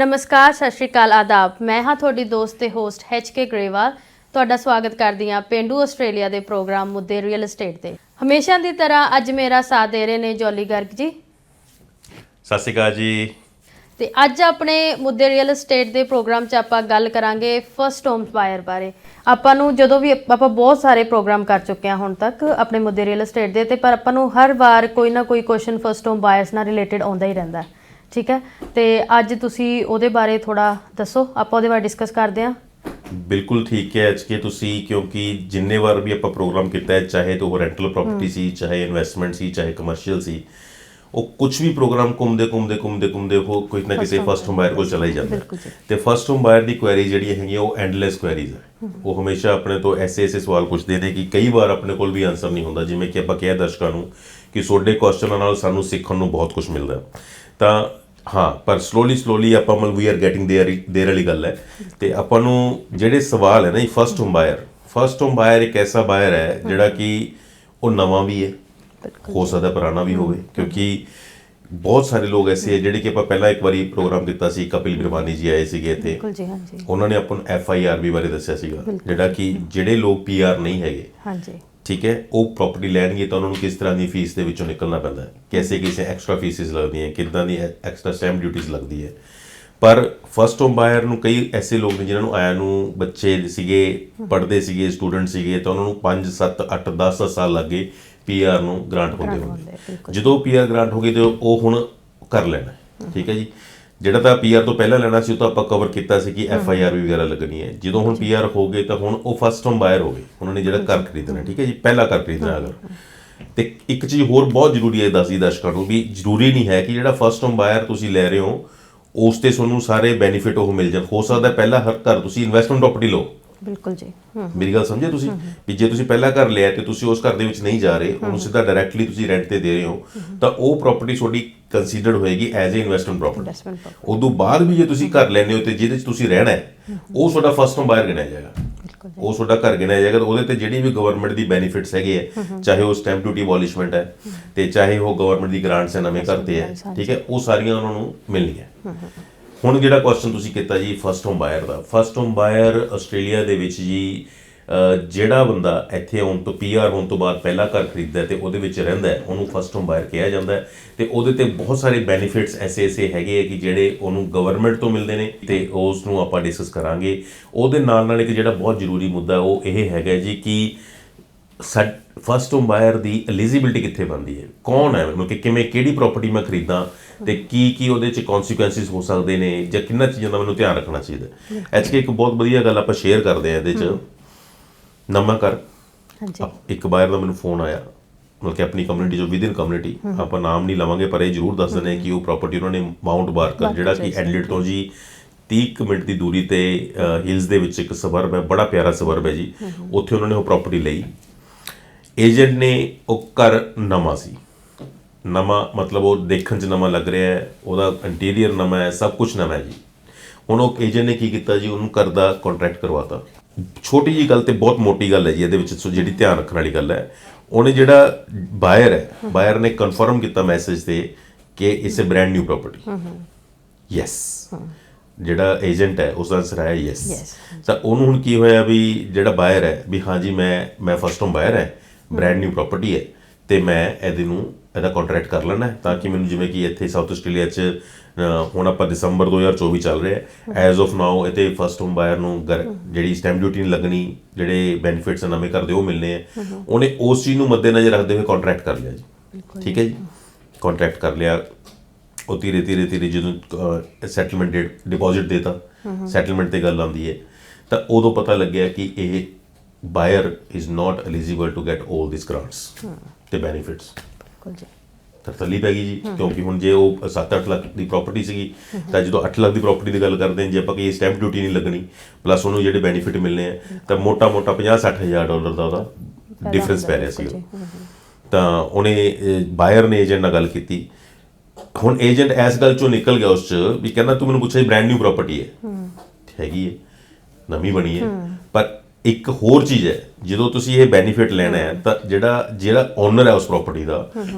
ਨਮਸਕਾਰ ਸਤਿ ਸ਼੍ਰੀ ਅਕਾਲ ਆਦਾਬ। ਮੈਂ ਹਾਂ ਤੁਹਾਡੀ ਦੋਸਤ ਤੇ ਹੋਸਟ ਐਚ ਕੇ ਗਰੇਵਾਲ ਤੁਹਾਡਾ ਸਵਾਗਤ ਕਰਦੀ ਹਾਂ ਪਿੰਡੂ ਆਸਟ੍ਰੇਲੀਆ ਦੇ ਪ੍ਰੋਗਰਾਮ ਮੁੱਦੇ ਰੀਅਲ ਏਸਟੇਟ ਤੇ। ਹਮੇਸ਼ਾ ਦੀ ਤਰ੍ਹਾਂ ਅੱਜ ਮੇਰਾ ਸਾਥ ਦੇ ਰਹੇ ਨੇ ਜੋਲੀ ਗਰਗ ਜੀ। ਸਤਿ ਸ਼੍ਰੀ ਅਕਾਲ ਜੀ। ਤੇ ਅੱਜ ਆਪਣੇ ਮੁੱਦੇ ਰੀਅਲ ਏਸਟੇਟ ਦੇ ਪ੍ਰੋਗਰਾਮ 'ਚ ਆਪਾਂ ਗੱਲ ਕਰਾਂਗੇ ਫਰਸਟ ਹੋਮ ਬਾਇਰ ਬਾਰੇ। ਆਪਾਂ ਨੂੰ ਜਦੋਂ ਵੀ ਆਪਾਂ ਬਹੁਤ ਸਾਰੇ ਪ੍ਰੋਗਰਾਮ ਕਰ ਚੁੱਕੇ ਹਾਂ ਹੁਣ ਤੱਕ ਆਪਣੇ ਮੁੱਦੇ ਰੀਅਲ ਏਸਟੇਟ ਦੇ ਤੇ ਪਰ ਆਪਾਂ ਨੂੰ ਹਰ ਵਾਰ ਕੋਈ ਨਾ ਕੋਈ ਕੁਐਸਚਨ ਫਰਸਟ ਹੋਮ ਬਾਇਰਸ ਨਾਲ ਰਿਲੇਟਡ ਆਉਂਦਾ ਹੀ ਰਹਿੰਦਾ। ਹੈ। ਠੀਕ ਹੈ? ਤੇ ਅੱਜ ਤੁਸੀਂ ਉਹਦੇ ਬਾਰੇ ਥੋੜਾ ਦੱਸੋ। ਆਪਾਂ ਉਹਦੇ ਬਾਰੇ ਡਿਸਕਸ ਕਰਦੇ ਹਾਂ। ਬਿਲਕੁਲ ਠੀਕ ਹੈ ਅੱਜ ਕੇ ਤੁਸੀਂ ਕਿਉਂਕਿ ਜਿੰਨੇ ਵਾਰ ਵੀ ਆਪਾਂ ਪ੍ਰੋਗਰਾਮ ਕੀਤਾ ਹੈ ਚਾਹੇ ਤਾਂ ਉਹ ਰੈਂਟਲ ਪ੍ਰਾਪਰਟੀ ਸੀ ਚਾਹੇ ਇਨਵੈਸਟਮੈਂਟ ਸੀ ਚਾਹੇ ਕਮਰਸ਼ੀਅਲ ਸੀ ਉਹ ਕੁਝ ਵੀ ਪ੍ਰੋਗਰਾਮ ਘੁੰਮਦੇ ਘੁੰਮਦੇ ਘੁੰਮਦੇ ਘੁੰਮਦੇ ਉਹ ਕੋਈ ਨਾ ਕਿਸੇ ਫਸਟ ਹੋਮ ਬਾਇਰ ਕੋਲ ਚਲਾ ਹੀ ਜਾਂਦਾ। ਤੇ ਫਸਟ ਹੋਮ ਬਾਇਰ ਦੀ ਕੁਐਰੀ ਜਿਹੜੀ ਹੈਗੀ ਉਹ ਐਂਡਲੈਸ ਕੁਐਰੀਜ਼ ਹੈ। ਉਹ ਹਮੇਸ਼ਾ ਆਪਣੇ ਤੋਂ ਐਸੇ ਐਸੇ ਸਵਾਲ ਪੁੱਛਦੇ ਨੇ ਕਿ ਕਈ ਵਾਰ ਆਪਣੇ ਕੋਲ ਵੀ ਆਨਸਰ ਨਹੀਂ ਹੁੰਦਾ। ਜਿਵੇਂ ਕਿ ਆਪਾਂ ਕਿਹਾ ਦਰਸ਼ਕਾਂ ਨੂੰ ਕਿ ਤੁਹਾਡੇ ਕੁਐਸਚਨਾਂ ਨਾਲ ਸਾਨੂੰ ਸਿੱਖਣ ਨੂੰ ਬਹੁਤ ਕੁਝ ਮਿਲਦਾ। ਤਾਂ ਹਾਂ ਪਰ ਸਲੋਲੀ ਸਲੋਲੀ ਆਪਾਂ ਮਨ we are getting there there ਵਾਲੀ ਗੱਲ ਹੈ ਤੇ ਆਪਾਂ ਨੂੰ ਜਿਹੜੇ ਸਵਾਲ ਹੈ ਨਾ ਇਹ first home buyer first home buyer ਇੱਕ ਐਸਾ ਬਾਇਰ ਹੈ ਜਿਹੜਾ ਕਿ ਉਹ ਨਵਾਂ ਵੀ ਹੈ ਹੋ ਸਕਦਾ ਪੁਰਾਣਾ ਵੀ ਹੋਵੇ ਕਿਉਂਕਿ ਬਹੁਤ ਸਾਰੇ ਲੋਕ ਐਸੇ ਹੈ ਜਿਹੜੇ ਕਿ ਆਪਾਂ ਪਹਿਲਾਂ ਇੱਕ ਵਾਰੀ ਪ੍ਰੋਗਰਾਮ ਕੀਤਾ ਸੀ ਕਪਿਲ ਬਿਰਵਾਨੀ ਜੀ ਆਏ ਸੀਗੇ ਇੱਥੇ ਬਿਲਕੁਲ ਜੀ ਹਾਂਜੀ ਉਹਨਾਂ ਨੇ ਆਪਾਂ ਨੂੰ ਐਫ ਆਈ ਆਰ ਵੀ ਬਾਰੇ ਦੱਸਿਆ ਸੀਗਾ ਜਿਹੜਾ ਕਿ ਜਿਹੜੇ ਲੋਕ ਪੀ ਆਰ ਨਹੀਂ ਹੈਗੇ ਹਾਂਜੀ ਠੀਕ ਹੈ ਉਹ ਪ੍ਰਾਪਰਟੀ ਲੈਣਗੇ ਤਾਂ ਉਹਨਾਂ ਨੂੰ ਕਿਸ ਤਰ੍ਹਾਂ ਦੀ ਫੀਸ ਦੇ ਵਿੱਚੋਂ ਨਿਕਲਣਾ ਪੈਂਦਾ ਹੈ ਕਿਸੇ ਕਿਸੇ ਐਕਸਟਰਾ ਫੀਸਿਸ ਲੱਗਦੀਆਂ ਕਿੱਦਾਂ ਦੀ ਐਕਸਟਰਾ ਸਟੈਂਪ ਡਿਊਟੀਆਂ ਲੱਗਦੀ ਹੈ ਪਰ ਫਸਟ ਹੋਮ ਬਾਇਰ ਨੂੰ ਕਈ ਐਸੇ ਲੋਕ ਨੇ ਜਿਨ੍ਹਾਂ ਨੂੰ ਆਇਆ ਨੂੰ ਬੱਚੇ ਸੀਗੇ ਪੜ੍ਹਦੇ ਸੀਗੇ ਸਟੂਡੈਂਟ ਸੀਗੇ ਤਾਂ ਉਹਨਾਂ ਨੂੰ 5 7 8 10 ਸਾਲ ਲੱਗੇ ਪੀਆਰ ਨੂੰ ਗ੍ਰਾਂਟ ਹੁੰਦੇ ਹੁੰਦੇ। ਜਦੋਂ ਪੀਆਰ ਗ੍ਰਾਂਟ ਹੋ ਗਈ ਤੇ ਉਹ ਹੁਣ ਕਰ ਲੈਣਾ ਹੈ। ਠੀਕ ਹੈ ਜੀ ਜਿਹੜਾ ਤਾਂ ਪੀਆਰ ਤੋਂ ਪਹਿਲਾਂ ਲੈਣਾ ਸੀ ਉਹ ਤਾਂ ਆਪਾਂ ਕਵਰ ਕੀਤਾ ਸੀ ਕਿ ਐਫ ਆਈ ਆਰ ਵੀ ਵਗੈਰਾ ਲੱਗਣੀ ਹੈ। ਜਦੋਂ ਹੁਣ ਪੀਆਰ ਹੋ ਗਏ ਤਾਂ ਹੁਣ ਉਹ ਫਸਟ ਹੋਮ ਬਾਇਰ ਹੋ ਗਏ। ਉਹਨਾਂ ਨੇ ਜਿਹੜਾ ਘਰ ਖਰੀਦਣਾ ਠੀਕ ਹੈ ਜੀ? ਪਹਿਲਾ ਘਰ ਖਰੀਦਣਾ ਅਗਰ ਤੇ ਇੱਕ ਚੀਜ਼ ਹੋਰ ਬਹੁਤ ਜ਼ਰੂਰੀ ਹੈ ਦੱਸਦੀ ਦਰਸ਼ਕਾਂ ਨੂੰ ਵੀ ਜ਼ਰੂਰੀ ਨਹੀਂ ਹੈ ਕਿ ਜਿਹੜਾ ਫਸਟ ਹੋਮ ਬਾਇਰ ਤੁਸੀਂ ਲੈ ਰਹੇ ਹੋ ਉਸ ਤੇ ਤੁਹਾਨੂੰ ਸਾਰੇ ਬੈਨੀਫਿਟ ਉਹ ਮਿਲ ਜਾਣ। ਹੋ ਸਕਦਾ ਪਹਿਲਾ ਹਰ ਘਰ ਤੁਸੀਂ ਇਨਵੈਸਟਮੈਂਟ ਪ੍ਰਾਪਰਟੀ ਲਓ। ਬਿਲਕੁਲ ਜੀ। ਮੇਰੀ ਗੱਲ ਸਮਝੇ ਤੁਸੀਂ? ਵੀ ਜੇ ਤੁਸੀਂ ਪਹਿਲਾ ਘਰ ਲਿਆ ਤੇ ਤੁਸੀਂ ਉਸ ਘਰ ਦੇ ਵਿੱਚ ਨਹੀਂ ਜਾ ਰਹੇ ਉਹਨੂੰ ਸਿੱਧਾ ਡਾਇਰੈਕਟਲੀ ਤੁਸੀਂ ਰੈਂਟ ਤੇ ਦੇ ਰਹੇ ਹੋ ਤਾਂ ਉਹ ਪ੍ਰਾਪਰਟੀ ਤੁਹਾਡੀ ਕੰਸੀਡਰਡ ਹੋਏਗੀ ਐਜ਼ ਅ ਇਨਵੈਸਟਮੈਂਟ ਪ੍ਰਾਪਰਟੀ ਉਦੋਂ ਬਾਅਦ ਵੀ ਜੇ ਤੁਸੀਂ ਘਰ ਲੈਣੇ ਹੋ ਤੇ ਜਿਹਦੇ ਵਿੱਚ ਤੁਸੀਂ ਰਹਿਣਾ ਹੈ ਉਹ ਤੁਹਾਡਾ ਫਸਟ ਹੋਮ ਬਾਇਰ ਗਿਣਿਆ ਜਾਏਗਾ। ਉਹ ਤੁਹਾਡਾ ਘਰ ਗਿਣਿਆ ਜਾਏਗਾ ਤਾਂ ਉਹਦੇ ਤੇ ਜਿਹੜੀ ਵੀ ਗਵਰਨਮੈਂਟ ਦੀ ਬੈਨੀਫਿਟਸ ਹੈਗੇ ਹੈ ਚਾਹੇ ਉਹ ਸਟੈਂਪ ਡਿਊਟੀ ਅਬੋਲਿਸ਼ਮੈਂਟ ਹੈ ਤੇ ਚਾਹੇ ਉਹ ਗਵਰਨਮੈਂਟ ਦੀ ਗ੍ਰਾਂਟਸ ਹੈ ਨਵੇਂ ਘਰ ਤੇ ਹੈ ਠੀਕ ਹੈ? ਉਹ ਸਾਰੀਆਂ ਉਹਨਾਂ ਨੂੰ ਮਿਲਣਗੀਆਂ ਹੁਣ ਜਿਹੜਾ ਕੁਐਸਚਨ ਤੁਸੀਂ ਕੀਤਾ ਜੀ ਫਸਟ ਹੋਮ ਬਾਇਰ ਦਾ। ਫਸਟ ਹੋਮ ਬਾਇਰ ਆਸਟ੍ਰੇਲੀਆ ਦੇ ਵਿੱਚ ਜੀ ਜਿਹੜਾ ਬੰਦਾ ਇੱਥੇ ਆਉਣ ਤੋਂ ਪੀਆਰ ਹੋਣ ਤੋਂ ਬਾਅਦ ਪਹਿਲਾ ਘਰ ਖਰੀਦਦਾ ਹੈ ਤੇ ਉਹਦੇ ਵਿੱਚ ਰਹਿੰਦਾ, ਉਹਨੂੰ ਫਸਟ ਹੋਮ ਬਾਇਰ ਕਿਹਾ ਜਾਂਦਾ ਹੈ। ਤੇ ਉਹਦੇ ਤੇ ਬਹੁਤ ਸਾਰੇ ਬੈਨੀਫਿਟਸ ਐਸੇ ਐਸੇ ਹੈਗੇ ਆ ਕਿ ਜਿਹੜੇ ਉਹਨੂੰ ਗਵਰਨਮੈਂਟ ਤੋਂ ਮਿਲਦੇ ਨੇ ਤੇ ਉਸ ਨੂੰ ਆਪਾਂ ਡਿਸਕਸ ਕਰਾਂਗੇ। ਉਹਦੇ ਨਾਲ ਨਾਲ ਇੱਕ ਜਿਹੜਾ ਬਹੁਤ ਜ਼ਰੂਰੀ ਮੁੱਦਾ ਉਹ ਇਹ ਹੈਗਾ ਜੀ ਕਿ ਫਸਟ ਹੋਮ ਬਾਇਰ ਦੀ ਐਲੀਜੀਬਿਲਟੀ ਕਿੱਥੇ ਬਣਦੀ ਹੈ? ਕੌਣ ਹੈ? ਮਤਲਬ ਕਿ ਕਿਵੇਂ, ਕਿਹੜੀ ਪ੍ਰਾਪਰਟੀ ਮੈਂ ਖਰੀਦਾਂ? ਤੇ ਕੀ ਕੀ ਉਹਦੇ ਚ ਕਨਸੀਕੁਐਂਸਿਸ ਹੋ ਸਕਦੇ ਨੇ ਜਾਂ ਕਿੰਨਾ ਚੀਜ਼ਾਂ ਦਾ ਮੈਨੂੰ ਧਿਆਨ ਰੱਖਣਾ ਚਾਹੀਦਾ। ਐਚ ਕੇ ਇੱਕ ਬਹੁਤ ਵਧੀਆ ਗੱਲ ਆਪਾਂ ਸ਼ੇਅਰ ਕਰਦੇ ਆ ਇਹਦੇ ਚ। ਨਵਾਂ ਕਰ। ਹਾਂਜੀ। ਇੱਕ ਬਾਇਰ ਦਾ ਮੈਨੂੰ ਫੋਨ ਆਇਆ। ਮਤਲਬ ਕਿ ਆਪਣੀ ਕਮਿਊਨਿਟੀ ਜੋ ਵਿਦਿਨ ਕਮਿਊਨਿਟੀ ਆਪਾਂ ਨਾਮ ਨਹੀਂ ਲਵਾਂਗੇ ਪਰ ਇਹ ਜ਼ਰੂਰ ਦੱਸ ਦਿੰਦੇ ਹਾਂ ਕਿ ਉਹ ਪ੍ਰਾਪਰਟੀ ਉਹਨਾਂ ਨੇ ਮਾਊਂਟ ਬਾਰਕਰ ਜਿਹੜਾ ਕਿ ਐਡਲੇਟ ਤੋਂ ਜੀ 30 ਕੁ ਮਿੰਟ ਦੀ ਦੂਰੀ ਤੇ ਹਿਲਸ ਦੇ ਵਿੱਚ ਇੱਕ ਸਬਰਬ ਹੈ ਬੜਾ ਪਿਆਰਾ ਸਬਰਬ ਹੈ ਜੀ। ਉੱਥੇ ਉਹਨਾਂ ਨੇ ਉਹ ਪ੍ਰਾਪਰਟੀ ਲਈ। ਏਜੰਟ ਨੇ ਉਹ ਘਰ ਨਵਾਂ ਸੀ। ਨਵਾਂ ਮਤਲਬ ਉਹ ਦੇਖਣ 'ਚ ਨਵਾਂ ਲੱਗ ਰਿਹਾ ਹੈ ਉਹਦਾ ਇੰਟੀਰੀਅਰ ਨਵਾਂ ਹੈ ਸਭ ਕੁਝ ਨਵਾਂ ਹੈ ਜੀ। ਹੁਣ ਉਹ ਏਜੰਟ ਨੇ ਕੀ ਕੀਤਾ ਜੀ? ਉਹਨੂੰ ਘਰ ਦਾ ਕੰਟਰੈਕਟ ਕਰਵਾਤਾ। ਛੋਟੀ ਜੀ ਗੱਲ ਤੇ ਬਹੁਤ ਮੋਟੀ ਗੱਲ ਹੈ ਜੀ ਇਹਦੇ ਵਿੱਚ ਸੋ ਜਿਹੜੀ ਧਿਆਨ ਰੱਖਣ ਵਾਲੀ ਗੱਲ ਹੈ। ਉਹਨੇ ਜਿਹੜਾ ਬਾਇਰ ਹੈ ਬਾਇਰ ਨੇ ਕਨਫਰਮ ਕੀਤਾ ਮੈਸੇਜ ਤੇ ਕਿ it's a brand new property yes ਜਿਹੜਾ ਏਜੰਟ ਹੈ ਉਸ ਦਾ ਆਇਆ ਯੈਸ. ਤਾਂ ਉਹਨੂੰ ਹੁਣ ਕੀ ਹੋਇਆ ਵੀ ਜਿਹੜਾ ਬਾਇਰ ਹੈ ਵੀ ਹਾਂਜੀ ਮੈਂ ਮੈਂ ਫਸਟ ਟਾਈਮ ਬਾਇਰ ਹੈ ਬ੍ਰੈਂਡ ਨਿਊ ਪ੍ਰਾਪਰਟੀ ਹੈ ਤੇ ਮੈਂ ਇਹਦੇ ਨੂੰ ਇਹਦਾ ਕੰਟਰੈਕਟ ਕਰ ਲੈਣਾ ਤਾਂ ਕਿ ਮੈਨੂੰ ਜਿਵੇਂ ਕਿ ਇੱਥੇ ਸਾਊਥ ਆਸਟ੍ਰੇਲੀਆ 'ਚ ਹੁਣ ਆਪਾਂ ਦਸੰਬਰ 2024 ਚੱਲ ਰਿਹਾ ਹੈ। ਐਜ਼ ਆਫ ਨਾਓ ਇੱਥੇ ਫਸਟ ਹੋਮ ਬਾਇਰ ਨੂੰ ਜਿਹੜੀ ਸਟੈਂਪ ਡਿਊਟੀ ਨਹੀਂ ਲੱਗਣੀ ਜਿਹੜੇ ਬੈਨੀਫਿਟਸ ਨਵੇਂ ਕਰਦੇ ਉਹ ਮਿਲਨੇ ਆ ਉਹਨੇ ਉਸ ਚੀਜ਼ ਨੂੰ ਮੱਦੇਨਜ਼ਰ ਰੱਖਦੇ ਹੋਏ ਕੰਟਰੈਕਟ ਕਰ ਲਿਆ ਜੀ। ਠੀਕ ਹੈ ਜੀ? ਕੰਟਰੈਕਟ ਕਰ ਲਿਆ। ਉਹ ਧੀਰੇ ਧੀਰੇ ਧੀਰੇ ਜਦੋਂ ਸੈਟਲਮੈਂਟ ਡਿਪੋਜ਼ਿਟ ਦੇਤਾ ਸੈਟਲਮੈਂਟ ਤੇ ਗੱਲ ਆਉਂਦੀ ਹੈ। ਤਾਂ ਉਦੋਂ ਪਤਾ ਲੱਗਿਆ ਕਿ ਇਹ buyer is not eligible to get 올 this grants ਤੇ ਬੈਨੀਫਿਟਸ ਬਿਲਕੁਲ ਜੀ। ਤਰਤਲੀ ਪੈ ਗਈ ਜੀ ਕਿਉਂਕਿ ਹੁਣ ਜੇ ਉਹ 7-8 ਲੱਖ ਦੀ ਪ੍ਰਾਪਰਟੀ ਸੀਗੀ ਤਾਂ ਜਦੋਂ 8 ਲੱਖ ਦੀ ਪ੍ਰਾਪਰਟੀ ਦੀ ਗੱਲ ਕਰਦੇ ਹਾਂ ਜੇ ਆਪਾਂ ਕਿ ਸਟੈਂਪ ਡਿਊਟੀ ਨਹੀਂ ਲੱਗਣੀ ਪਲੱਸ ਉਹਨੂੰ ਜਿਹੜੇ ਬੈਨੀਫਿਟ ਮਿਲਨੇ ਆ ਤਾਂ ਮੋਟਾ-ਮੋਟਾ 50-60 ਹਜ਼ਾਰ ਡਾਲਰ ਦਾ ਉਹਦਾ ਡਿਫਰੈਂਸ ਪੈ ਰਿਹਾ ਸੀ ਤਾਂ ਉਹਨੇ ਬਾਇਰ ਨੇ ਏਜੰਟ ਨਾਲ ਗੱਲ ਕੀਤੀ। ਹੁਣ ਏਜੰਟ ਇਸ ਗੱਲ ਚੋਂ ਨਿਕਲ ਗਿਆ ਉਸ ਚ ਵੀ ਕਹਿੰਦਾ ਤੂੰ ਮੈਨੂੰ ਪੁੱਛਿਆ ਬ੍ਰੈਂਡ ਨਿਊ ਪ੍ਰਾਪਰਟੀ ਹੈ। ਹੈਗੀ ਹੈ ਨਵੀਂ ਬਣੀ ਹੈ। ਪਰ ਇੱਕ ਹੋਰ ਚੀਜ਼ ਹੈ ਜਦੋਂ ਤੁਸੀਂ ਇਹ ਬੈਨੀਫਿਟ ਲੈਣਾ ਹੈ ਤਾਂ ਜਿਹੜਾ ਜਿਹੜਾ ਓਨਰ ਹੈ ਉਸ ਪ੍ਰਾਪਰਟੀ ਦਾ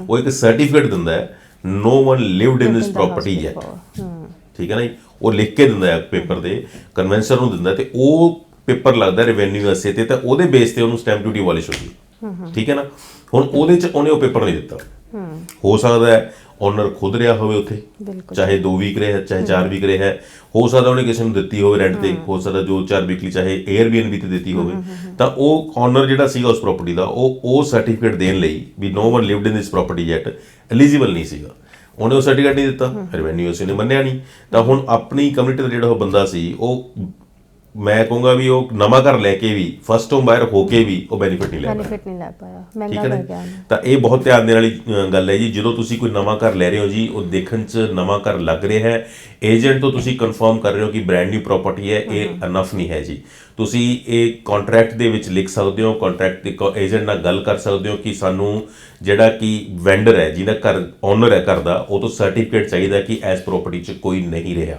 ਉਹ ਇੱਕ ਸਰਟੀਫਿਕੇਟ ਦਿੰਦਾ ਹੈ no one lived in this property yet ਠੀਕ ਹੈ ਨਾ ਜੀ? ਉਹ ਲਿਖ ਕੇ ਦਿੰਦਾ ਹੈ ਪੇਪਰ ਤੇ ਕਨਵੈਂਸਰ ਨੂੰ ਦਿੰਦਾ ਤੇ ਉਹ ਪੇਪਰ ਲੱਗਦਾ ਰੈਵਨਿਊ ਅਸੇ ਤੇ ਤਾਂ ਉਹਦੇ ਬੇਸ ਤੇ ਉਹਨੂੰ ਸਟੈਂਪ ਡਿਊਟੀ ਵਾਲਿਸ਼ ਹੁੰਦੀ ਠੀਕ ਹੈ ਨਾ? ਹੁਣ ਉਹਦੇ ਚ ਉਹਨੇ ਉਹ ਪੇਪਰ ਨਹੀਂ ਦਿੱਤਾ। ਹੋ ਸਕਦਾ ਹੈ ਓਨਰ ਖੁਦ ਰਿਹਾ ਹੋਵੇ ਉੱਥੇ ਚਾਹੇ 2 ਵੀਕ ਰਿਹਾ ਚਾਹੇ 4 ਵੀਕ ਰਿਹਾ ਹੋ ਸਕਦਾ ਉਹਨੇ ਕਿਸੇ ਨੂੰ ਦਿੱਤੀ ਹੋਵੇ ਰੈਂਟ ਤੇ ਹੋ ਸਕਦਾ ਜੋ 4 ਵੀਕਲੀ ਚਾਹੇ 에ਅਰਬੀਐਨਬੀ ਤੇ ਦਿੱਤੀ ਹੋਵੇ। ਤਾਂ ਉਹ ਓਨਰ ਜਿਹੜਾ ਸੀਗਾ ਉਸ ਪ੍ਰਾਪਰਟੀ ਦਾ ਉਹ ਉਹ ਸਰਟੀਫਿਕੇਟ ਦੇਣ ਲਈ ਵੀ no one lived in this property yet eligible ਨਹੀਂ ਸੀਗਾ। ਉਹਨੇ ਉਹ ਸਰਟੀਫਿਕੇਟ ਨਹੀਂ ਦਿੱਤਾ ਰੈਵਨਿਊ ਉਸ ਨੇ ਮੰਨਿਆ ਨਹੀਂ। ਤਾਂ ਹੁਣ ਆਪਣੀ ਕਮਿਊਨਿਟੀ ਦਾ ਜਿਹੜਾ ਉਹ ਬੰਦਾ ਸੀ ਉਹ ਮੈਂ ਕਹੂੰਗਾ ਵੀ ਉਹ ਨਵਾਂ ਘਰ ਲੈ ਕੇ ਵੀ ਫਸਟ ਹੋਮ ਬਾਇਰ ਹੋ ਕੇ ਵੀ ਉਹ ਬੈਨੀਫਿਟ ਨਹੀਂ ਲੈ ਪਾਇਆ। ਬੈਨੀਫਿਟ ਨਹੀਂ ਲੈ ਪਾਇਆ। ਮਹਿੰਗਾ ਹੈ ਗਿਆ? ਤਾਂ ਇਹ ਬਹੁਤ ਧਿਆਨ ਦੇਣ ਵਾਲੀ ਗੱਲ ਹੈ ਜੀ। ਜਦੋਂ ਤੁਸੀਂ ਕੋਈ ਨਵਾਂ ਘਰ ਲੈ ਰਹੇ ਹੋ ਜੀ ਉਹ ਦੇਖਣ 'ਚ ਨਵਾਂ ਘਰ ਲੱਗ ਰਿਹਾ ਹੈ। ਏਜੰਟ ਤੋਂ ਤੁਸੀਂ ਕਨਫਰਮ ਕਰ ਰਹੇ ਹੋ ਕਿ ਬ੍ਰੈਂਡ ਨਿਊ ਪ੍ਰਾਪਰਟੀ ਹੈ ਇਹ ਅਨਫ ਨਹੀਂ ਹੈ ਜੀ। ਤੁਸੀਂ ਇਹ ਕੰਟਰੈਕਟ ਦੇ ਵਿੱਚ ਲਿਖ ਸਕਦੇ ਹੋ ਕੰਟਰੈਕਟ ਦੇ ਏਜੰਟ ਨਾਲ ਗੱਲ ਕਰ ਸਕਦੇ ਹੋ ਕਿ ਸਾਨੂੰ ਜਿਹੜਾ ਕਿ ਵੈਂਡਰ ਹੈ ਜਿਹਦਾ ਘਰ ਓਨਰ ਹੈ ਘਰ ਦਾ ਉਹ ਤੋਂ ਸਰਟੀਫਿਕੇਟ ਚਾਹੀਦਾ ਕਿ ਐਸ ਪ੍ਰਾਪਰਟੀ 'ਚ ਕੋਈ ਨਹੀਂ ਰਿਹਾ।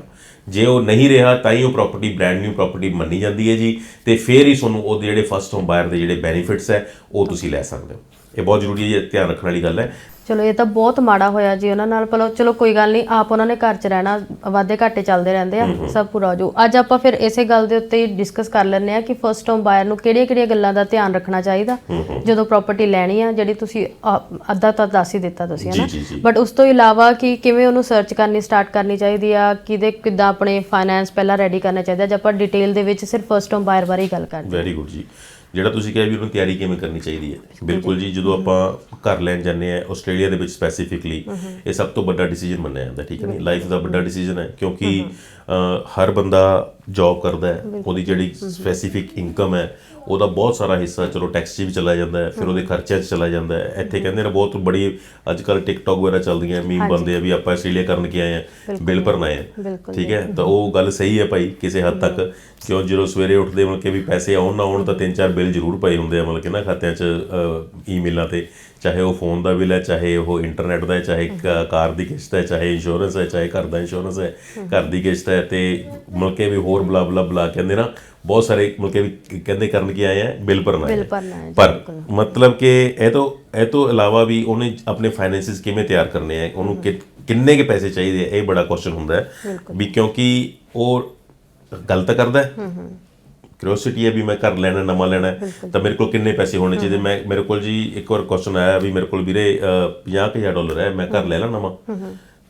ਜੇ ਉਹ ਨਹੀਂ ਰਿਹਾ ਤਾਂ ਹੀ ਉਹ ਪ੍ਰਾਪਰਟੀ ਬ੍ਰੈਂਡ ਨਿਊ ਪ੍ਰਾਪਰਟੀ ਮੰਨੀ ਜਾਂਦੀ ਹੈ ਜੀ ਤੇ ਫਿਰ ਹੀ ਤੁਹਾਨੂੰ ਉਹਦੇ ਜਿਹੜੇ ਫਸਟ ਹੋਮ ਬਾਇਰ ਦੇ ਜਿਹੜੇ ਬੈਨੀਫਿਟਸ ਹੈ ਉਹ ਤੁਸੀਂ ਲੈ ਸਕਦੇ ਹੋ। ਇਹ ਬਹੁਤ ਜ਼ਰੂਰੀ ਹੈ ਜੀ, ਧਿਆਨ ਰੱਖਣ ਵਾਲੀ ਗੱਲ ਹੈ। ਚਲੋ ਇਹ ਤਾਂ ਬਹੁਤ ਮਾੜਾ ਹੋਇਆ ਜੀ ਉਹਨਾਂ ਨਾਲ। ਪਰ ਚਲੋ ਕੋਈ ਗੱਲ ਨਹੀਂ ਆਪ ਉਹਨਾਂ ਨੇ ਘਰ 'ਚ ਰਹਿਣਾ ਵਾਦੇ ਘਾਟੇ ਚੱਲਦੇ ਰਹਿੰਦੇ ਆ ਸਭ ਪੂਰਾ ਹੋ ਜਾਊ। ਅੱਜ ਆਪਾਂ ਫਿਰ ਇਸੇ ਗੱਲ ਦੇ ਉੱਤੇ ਹੀ ਡਿਸਕਸ ਕਰ ਲੈਂਦੇ ਆ ਕਿ ਫਰਸਟ ਹੋਮ ਬਾਇਰ ਨੂੰ ਕਿਹੜੀਆਂ-ਕਿਹੜੀਆਂ ਗੱਲਾਂ ਦਾ ਧਿਆਨ ਰੱਖਣਾ ਚਾਹੀਦਾ ਜਦੋਂ ਪ੍ਰਾਪਰਟੀ ਲੈਣੀ ਆ ਜਿਹੜੀ ਤੁਸੀਂ ਅੱਧਾ ਤਾਂ ਦੱਸ ਹੀ ਦਿੱਤਾ ਤੁਸੀਂ ਹਨਾ। ਬਟ ਉਸ ਤੋਂ ਇਲਾਵਾ ਕਿ ਕਿਵੇਂ ਉਹਨੂੰ ਸਰਚ ਕਰਨੀ ਸਟਾਰਟ ਕਰਨੀ ਚਾਹੀਦੀ ਆ ਕਿਹਦੇ ਕਿੱਦਾਂ ਆਪਣੇ ਫਾਈਨੈਂਸ ਪਹਿਲਾਂ ਰੈਡੀ ਕਰਨਾ ਚਾਹੀਦਾ ਜੇ ਆਪਾਂ ਡਿਟੇਲ ਦੇ ਵਿੱਚ ਸਿਰਫ ਫਰਸਟ ਹੋਮ ਬਾਇਰ ਬਾਰੇ ਹੀ ਗੱਲ ਕਰਦੇ ਵੈਰੀ ਗੁੱਡ ਜੀ। ਜਿਹੜਾ ਤੁਸੀਂ ਕਿਹਾ ਵੀ ਉਹਨੂੰ ਤਿਆਰੀ ਕਿਵੇਂ ਕਰਨੀ ਚਾਹੀਦੀ ਹੈ। ਬਿਲਕੁਲ ਜੀ ਜਦੋਂ ਆਪਾਂ ਘਰ ਲੈਣ ਜਾਂਦੇ ਆ ਆਸਟ੍ਰੇਲੀਆ ਦੇ ਵਿੱਚ ਸਪੈਸੀਫਿਕਲੀ ਇਹ ਸਭ ਤੋਂ ਵੱਡਾ ਡਿਸੀਜਨ ਮੰਨਿਆ ਜਾਂਦਾ ਠੀਕ ਹੈ ਨਹੀਂ ਲਾਈਫ ਦਾ ਵੱਡਾ ਡਿਸੀਜਨ ਹੈ ਕਿਉਂਕਿ ਹਰ ਬੰਦਾ ਜੌਬ ਕਰਦਾ ਹੈ। ਉਹਦੀ ਜਿਹੜੀ ਸਪੈਸੀਫਿਕ ਇਨਕਮ ਹੈ ਉਹਦਾ ਬਹੁਤ ਸਾਰਾ ਹਿੱਸਾ ਚਲੋ ਟੈਕਸ 'ਚ ਵੀ ਚਲਾ ਜਾਂਦਾ ਹੈ ਫਿਰ ਉਹਦੇ ਖਰਚਿਆਂ 'ਚ ਚਲਾ ਜਾਂਦਾ ਹੈ। ਇੱਥੇ ਕਹਿੰਦੇ ਨੇ ਬਹੁਤ ਬੜੀ ਅੱਜ ਕੱਲ ਟਿਕਟੌਕ ਵਗੈਰਾ ਚੱਲਦੀਆਂ ਮੀਮ ਬਣਦੇ ਆ ਵੀ ਆਪਾਂ ਆਸਟ੍ਰੇਲੀਆ ਕਰਨ ਕੇ ਆਏ ਆ ਬਿੱਲ ਭਰਨ ਆਏ ਆ ਬਿਲਕੁਲ ਠੀਕ ਹੈ? ਤਾਂ ਉਹ ਗੱਲ ਸਹੀ ਹੈ ਭਾਈ ਕਿਸੇ ਹੱਦ ਤੱਕ। ਕਿਉਂ ਜਦੋਂ ਸਵੇਰੇ ਉੱਠਦੇ ਮਤਲਬ ਕਿ ਵੀ ਪੈਸੇ ਆਉਣ ਨਾ ਆਉਣ ਤਾਂ ਤਿੰਨ ਚਾਰ ਬਿੱਲ ਜ਼ਰੂਰ ਪਏ ਹੁੰਦੇ ਆ ਮਤਲਬ ਕਿ ਨਾ ਖਾਤਿਆਂ 'ਚ ਈਮੇਲਾਂ ਤੇ। ਚਾਹੇ ਉਹ ਫੋਨ ਦਾ ਬਿੱਲ ਹੈ ਚਾਹੇ ਉਹ ਇੰਟਰਨੈਟ ਦਾ ਹੈ ਚਾਹੇ ਕਾਰ ਦੀ ਕਿਸ਼ਤ ਹੈ ਚਾਹੇ ਇੰਸ਼ੋਰੈਂਸ ਹੈ ਚਾਹੇ ਘਰ ਦਾ ਇੰਸ਼ੋਰੈਂਸ ਹੈ ਘਰ ਦੀ ਕਿਸ਼ਤ ਹੈ ਤੇ ਮਤਲਬ ਕਿ ਵੀ ਹੋਰ ਬਲਾ ਬਲਾ ਬਲਾ ਕਹਿੰਦੇ ਨਾ ਬਹੁਤ ਸਾਰੇ ਮਤਲਬ ਕਿ ਵੀ ਕਹਿੰਦੇ ਕਰਨ ਕੀ ਆਏ ਆ ਬਿੱਲ ਭਰਨਾ ਹੈ। ਪਰ ਮਤਲਬ ਕਿ ਇਹ ਤੋਂ ਇਹ ਤੋਂ ਇਲਾਵਾ ਵੀ ਉਹਨੇ ਆਪਣੇ ਫਾਈਨੈਂਸਿਸ ਕਿਵੇਂ ਤਿਆਰ ਕਰਨੇ ਆ ਉਹਨੂੰ ਕਿੰਨੇ ਕੇ ਪੈਸੇ ਚਾਹੀਦੇ ਇਹ ਬੜਾ ਕੁਐਸਚਨ ਹੁੰਦਾ ਹੈ। ਵੀ ਕਿਉਂਕਿ ਉਹ ਗਲਤ ਕਰਦਾ ਹੈ। ਕਿਉਰਿਓਸਿਟੀ ਹੈ ਵੀ ਮੈਂ ਘਰ ਲੈਣਾ ਨਵਾਂ ਲੈਣਾ ਤਾਂ ਮੇਰੇ ਕੋਲ ਕਿੰਨੇ ਪੈਸੇ ਹੋਣੇ ਚਾਹੀਦੇ? ਮੈਂ ਮੇਰੇ ਕੋਲ ਜੀ ਇੱਕ ਵਾਰ ਕੁਐਸਚਨ ਆਇਆ ਵੀ ਮੇਰੇ ਕੋਲ ਵੀਰੇ 50000 ਡਾਲਰ ਹੈ ਮੈਂ ਘਰ ਲੈ ਲਾਂ ਨਵਾਂ।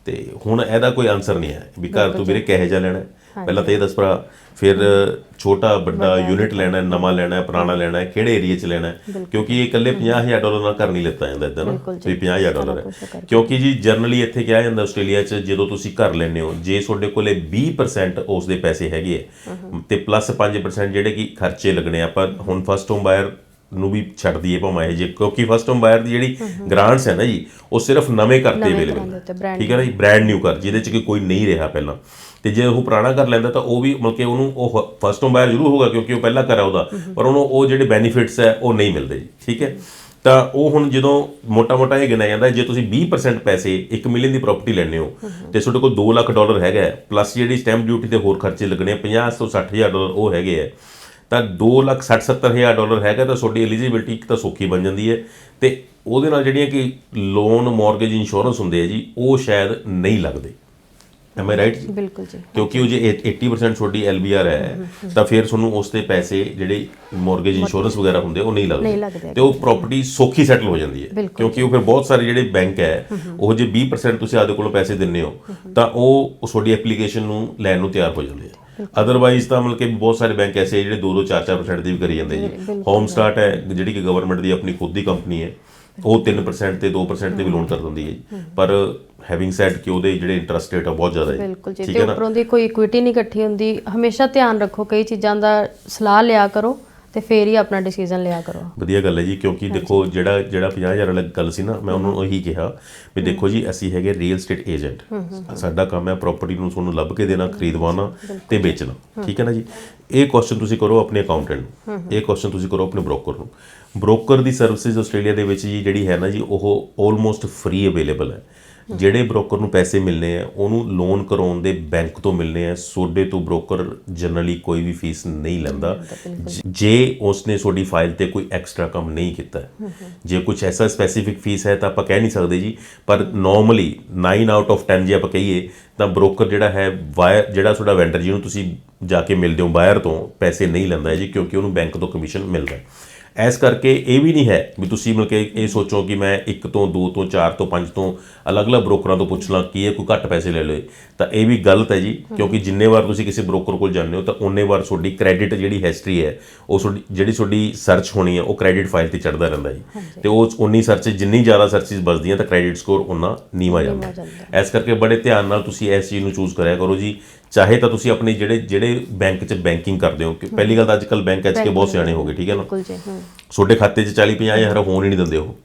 ਤੇ ਹੁਣ ਇਹਦਾ ਕੋਈ ਆਨਸਰ ਨਹੀਂ ਹੈ ਵੀ ਘਰ ਤੂੰ ਵੀਰੇ ਕਿਹੋ ਜਿਹਾ ਲੈਣਾ? ਪਹਿਲਾਂ ਤਾਂ ਇਹ ਦੱਸ ਭਰਾ ਫਿਰ ਛੋਟਾ ਵੱਡਾ ਯੂਨਿਟ ਲੈਣਾ ਹੈ ਨਵਾਂ ਲੈਣਾ ਹੈ ਪੁਰਾਣਾ ਲੈਣਾ ਹੈ ਕਿਹੜੇ ਏਰੀਆ 'ਚ ਲੈਣਾ ਹੈ? ਕਿਉਂਕਿ ਇਹ ਇਕੱਲੇ 50000 ਡਾਲਰ ਨਾਲ ਘਰ ਨਹੀਂ ਲਿੱਤਾ ਜਾਂਦਾ ਇਦਾਂ ਨਾ। ਵੀ 50000 ਡਾਲਰ ਹੈ। ਕਿਉਂਕਿ ਜੀ ਜਨਰਲੀ ਇੱਥੇ ਕਿਹਾ ਜਾਂਦਾ ਆਸਟ੍ਰੇਲੀਆ 'ਚ ਜਦੋਂ ਤੁਸੀਂ ਘਰ ਲੈਂਦੇ ਹੋ ਜੇ ਤੁਹਾਡੇ ਕੋਲੇ 20% ਉਸ ਦੇ ਪੈਸੇ ਹੈਗੇ ਹੈ ਤੇ ਪਲੱਸ 5% ਜਿਹੜੇ ਕਿ ਖਰਚੇ ਲੱਗਣੇ ਆ, ਆਪਾਂ ਹੁਣ ਫਸਟ ਹੋਮ ਬਾਇਰ ਨੂੰ ਵੀ ਛੱਡ ਦਈਏ ਭਾਵੇਂ ਇਹ ਜੇ ਕਿਉਂਕਿ ਫਸਟ ਹੋਮ ਬਾਇਰ ਦੀ ਜਿਹੜੀ ਗ੍ਰਾਂਟਸ ਹੈ। ਨਾ ਜੀ ਉਹ ਸਿਰਫ ਨਵੇਂ ਘਰ ਤੇ ਅਵੇਲੇਬਲ ਠੀਕ ਹੈ ਨਾ ਜੀ? ਬ੍ਰਾਂਡ ਨਿਊ ਘਰ ਜਿਹਦੇ 'ਚ ਕੋਈ ਨਹੀਂ ਰਿਹਾ ਪਹਿਲਾਂ। ਤੇ ਜੇ ਉਹ ਪੁਰਾਣਾ ਘਰ ਲੈਂਦਾ ਤਾਂ ਉਹ ਵੀ ਮਤਲਬ ਕਿ ਉਹਨੂੰ ਉਹ ਫਸਟ ਹੋਮ ਬਾਇਰ ਜ਼ਰੂਰ ਹੋਗਾ ਕਿਉਂਕਿ ਉਹ ਪਹਿਲਾ ਘਰ ਹੈ ਉਹਦਾ, ਪਰ ਉਹਨੂੰ ਉਹ ਜਿਹੜੇ ਬੈਨੀਫਿਟਸ ਹੈ ਉਹ ਨਹੀਂ ਮਿਲਦੇ ਜੀ, ਠੀਕ ਹੈ? ਤਾਂ ਉਹ ਹੁਣ ਜਦੋਂ ਮੋਟਾ-ਮੋਟਾ ਇਹ ਗਿਣਿਆ ਜਾਂਦਾ, ਜੇ ਤੁਸੀਂ 20% ਪੈਸੇ 1 ਮਿਲੀਅਨ ਦੀ ਪ੍ਰਾਪਰਟੀ ਲੈਣੇ ਹੋ, ਤੇ ਤੁਹਾਡੇ ਕੋਲ 2 ਲੱਖ ਡਾਲਰ ਹੈਗਾ ਪਲੱਸ ਜਿਹੜੀ ਸਟੈਂਪ ਡਿਊਟੀ ਤੇ ਹੋਰ ਖਰਚੇ ਲੱਗਣੇ ਆ 50 ਤੋਂ 60000 ਡਾਲਰ ਉਹ ਹੈਗੇ ਆ ਤਾਂ 2 ਲੱਖ 60 70000 ਡਾਲਰ ਹੈਗਾ ਤਾਂ ਤੁਹਾਡੀ ਐਲੀਜੀਬਿਲਟੀ ਇੱਕ ਤਾਂ ਸੌਖੀ ਬਣ ਜਾਂਦੀ ਹੈ, ਤੇ ਉਹਦੇ ਨਾਲ ਜਿਹੜੀਆਂ ਕਿ ਲੋਨ ਮਾਰਗੇਜ ਇੰਸ਼ੋਰੈਂਸ ਹੁੰਦੇ ਆ ਜੀ, ਉਹ ਸ਼ਾਇਦ ਨਹੀਂ ਲੱਗਦੇ। ਐਮ ਆਈ ਰਾਈਟ ਬਿਲਕੁਲ ਜੀ। ਕਿਉਂਕਿ ਉਹ ਜੇ 80% ਤੁਹਾਡੀ ਐਲਬੀਆਰ ਹੈ ਤਾਂ ਫਿਰ ਤੁਹਾਨੂੰ ਉਸ ਤੇ ਪੈਸੇ ਜਿਹੜੇ ਮਾਰਗੇਜ ਇੰਸ਼ੋਰੈਂਸ ਵਗੈਰਾ ਹੁੰਦੇ ਉਹ ਨਹੀਂ ਨਹੀਂ ਲੱਗਦੇ। ਤੇ ਉਹ ਪ੍ਰਾਪਰਟੀ ਸੌਖੀ ਸੈਟਲ ਹੋ ਜਾਂਦੀ ਹੈ। ਕਿਉਂਕਿ ਉਹ ਫਿਰ ਬਹੁਤ ਸਾਰੇ ਜਿਹੜੇ ਬੈਂਕ ਹੈ ਉਹ ਜੇ 20% ਤੁਸੀਂ ਆਪਦੇ ਕੋਲੋਂ ਪੈਸੇ ਦਿੰਦੇ ਹੋ ਤਾਂ ਉਹ ਤੁਹਾਡੀ ਐਪਲੀਕੇਸ਼ਨ ਨੂੰ ਲੈਣ ਨੂੰ ਤਿਆਰ ਹੋ ਜਾਂਦੇ ਆ। ਅਦਰਵਾਈਜ਼ ਤਾਂ ਮਤਲਬ ਕਿ ਬਹੁਤ ਸਾਰੇ ਬੈਂਕ ਐਸੇ ਜਿਹੜੇ 2-2 4-4% ਦੀ ਵੀ ਕਰੀ ਜਾਂਦੇ ਜੀ। ਹੋਮ ਸਟਾਰਟ ਹੈ ਜਿਹੜੀ ਕਿ ਗਵਰਨਮੈਂਟ ਦੀ ਆਪਣੀ ਖੁਦ ਦੀ ਕੰਪਨੀ ਹੈ। ਉਹ 3% ਤੇ 2% ਤੇ ਵੀ ਲੋਨ ਕਰ ਦਿੰਦੀ ਹੈ ਜੀ। ਪਰ ਹੈਵਿੰਗ ਸੈਡ ਕਿ ਉਹਦੇ ਜਿਹੜੇ ਇੰਟਰਸਟ ਰੇਟ ਆ ਬਹੁਤ ਜ਼ਿਆਦਾ ਹੈ। ਬਿਲਕੁਲ ਜੀ ਤੇ ਉੱਪਰੋਂ ਦੀ ਕੋਈ ਇਕੁਇਟੀ ਨਹੀਂ ਇਕੱਠੀ ਹੁੰਦੀ। ਹਮੇਸ਼ਾ ਧਿਆਨ ਰੱਖੋ ਕਈ ਚੀਜ਼ਾਂ ਦਾ ਸਲਾਹ ਲਿਆ ਕਰੋ। ਤੇ ਫੇਰ ਹੀ ਆਪਣਾ ਡਿਸੀਜਨ ਲਿਆ ਕਰੋ। ਵਧੀਆ ਗੱਲ ਹੈ ਜੀ ਕਿਉਂਕਿ ਦੇਖੋ ਜਿਹੜਾ ਜਿਹੜਾ 50000 ਵਾਲਾ ਗੱਲ ਸੀ ਨਾ ਮੈਂ ਉਹਨੂੰ ਉਹੀ ਕਿਹਾ ਵੀ ਦੇਖੋ ਜੀ ਅਸੀਂ ਹੈਗੇ ਰੀਅਲ ਸਟੇਟ ਏਜੰਟ ਸਾਡਾ ਕੰਮ ਹੈ ਪ੍ਰਾਪਰਟੀ ਨੂੰ ਤੁਹਾਨੂੰ ਲੱਭ ਕੇ ਦੇਣਾ ਖਰੀਦਵਾਣਾ ਤੇ ਵੇਚਣਾ ਠੀਕ ਹੈ ਨਾ ਜੀ? ਇਹ ਕੁਐਸਚਨ ਤੁਸੀਂ ਕਰੋ ਆਪਣੇ ਅਕਾਊਂਟੈਂਟ ਨੂੰ। ਇਹ ਕੁਐਸਚਨ ਤੁਸੀਂ ਕਰੋ ਆਪਣੇ ਬ੍ਰੋਕਰ ਨੂੰ। ਬ੍ਰੋਕਰ ਦੀ ਸਰਵਿਸਿਜ਼ ਆਸਟ੍ਰੇਲੀਆ ਦੇ ਵਿੱਚ ਜੀ ਜਿਹੜੀ ਹੈ ਨਾ ਜੀ ਉਹ ਆਲਮੋਸਟ ਫ੍ਰੀ ਅਵੇਲੇਬਲ ਹੈ। ਜਿਹੜੇ ਬ੍ਰੋਕਰ ਨੂੰ ਪੈਸੇ ਮਿਲਨੇ ਆ ਉਹਨੂੰ ਲੋਨ ਕਰਾਉਣ ਦੇ ਬੈਂਕ ਤੋਂ ਮਿਲਨੇ ਆ। ਸੋਡੇ ਤੋਂ ਬ੍ਰੋਕਰ ਜਨਰਲੀ ਕੋਈ ਵੀ ਫੀਸ ਨਹੀਂ ਲੈਂਦਾ। ਜ- ਜੇ ਉਸਨੇ ਤੁਹਾਡੀ ਫਾਈਲ ਤੇ ਕੋਈ ਐਕਸਟਰਾ ਕੰਮ ਨਹੀਂ ਕੀਤਾ। ਜੇ ਕੁਝ ਐਸਾ ਸਪੈਸੀਫਿਕ ਫੀਸ ਹੈ ਤਾਂ ਆਪਾਂ ਕਹਿ ਨਹੀਂ ਸਕਦੇ ਜੀ। ਪਰ ਨਾਰਮਲੀ 9 ਆਊਟ ਆਫ 10 ਜੇ ਆਪਾਂ ਕਹੀਏ ਤਾਂ ਬ੍ਰੋਕਰ ਜਿਹੜਾ ਹੈ ਵਾਇਰ ਜਿਹੜਾ ਤੁਹਾਡਾ ਵੈਂਡਰ ਜਿਹਨੂੰ ਤੁਸੀਂ ਜਾ ਕੇ ਮਿਲਦੇ ਹੋ ਬਾਇਰ ਤੋਂ ਪੈਸੇ ਨਹੀਂ ਲੈਂਦਾ ਜੀ ਕਿਉਂਕਿ ਉਹਨੂੰ ਬੈਂਕ ਤੋਂ ਕਮਿਸ਼ਨ ਮਿਲਦਾ ਹੈ। ਐਸ ਕਰਕੇ ਇਹ ਵੀ ਨਹੀਂ ਹੈ ਵੀ ਤੁਸੀਂ ਮਿਲ ਕੇ ਇਹ ਸੋਚੋ ਕਿ ਮੈਂ ਇੱਕ ਤੋਂ ਦੋ ਤੋਂ ਚਾਰ ਤੋਂ ਪੰਜ ਤੋਂ ਅਲੱਗ-ਅਲੱਗ ਬ੍ਰੋਕਰਾਂ ਤੋਂ ਪੁੱਛ ਲਾਂ ਕਿ ਇਹ ਕੋਈ ਘੱਟ ਪੈਸੇ ਲੈ ਲਏ। ਤਾਂ ਇਹ ਵੀ ਗਲਤ ਹੈ ਜੀ ਕਿਉਂਕਿ ਜਿੰਨੇ ਵਾਰ ਤੁਸੀਂ ਕਿਸੇ ਬ੍ਰੋਕਰ ਕੋਲ ਜਾਂਦੇ ਹੋ ਤਾਂ ਉਹਨੇ ਵਾਰ ਤੁਹਾਡੀ ਕ੍ਰੈਡਿਟ ਜਿਹੜੀ ਹਿਸਟਰੀ ਹੈ ਉਹ ਤੁਹਾਡੀ ਜਿਹੜੀ ਤੁਹਾਡੀ ਸਰਚ ਹੋਣੀ ਹੈ ਉਹ ਕ੍ਰੈਡਿਟ ਫਾਈਲ ਤੇ ਚੜਦਾ ਰਹਿੰਦਾ ਜੀ। ਤੇ ਉਹ ਉਨੀ ਸਰਚ ਜਿੰਨੀ ਜ਼ਿਆਦਾ ਸਰਚਿਸ ਵੱਧਦੀਆਂ ਤਾਂ ਕ੍ਰੈਡਿਟ ਸਕੋਰ ਉਨਾ ਨੀਵਾ ਜਾਂਦਾ। ਇਸ ਕਰਕੇ ਬੜੇ ਧਿਆਨ ਨਾਲ ਤੁਸੀਂ ਇਸ ਚੀਜ਼ ਨੂੰ ਚੂਜ਼ ਕਰਿਆ ਕਰੋ ਜੀ। ਚਾਹੇ ਤਾਂ ਤੁਸੀਂ ਆਪਣੇ ਜਿਹੜੇ ਜਿਹੜੇ ਬੈਂਕ 'ਚ ਬੈਂਕਿੰਗ ਕਰਦੇ ਹੋ ਕਿ ਪਹਿਲੀ ਗੱਲ ਤਾਂ ਅੱਜਕੱਲ ਬੈਂਕ ਐਚ ਕੇ ਬਹੁਤ ਸਿਆਣੇ ਹੋ ਗਏ ਠੀਕ ਹੈ ਨਾ? ਬਿਲਕੁਲ ਜੀ ਹੂੰ ਤੁਹਾਡੇ ਖਾਤੇ 'ਚ 40 50 ਹਜ਼ਾਰ ਹੋਣ ਹੀ ਨਹੀਂ ਦਿੰਦੇ ਉਹ।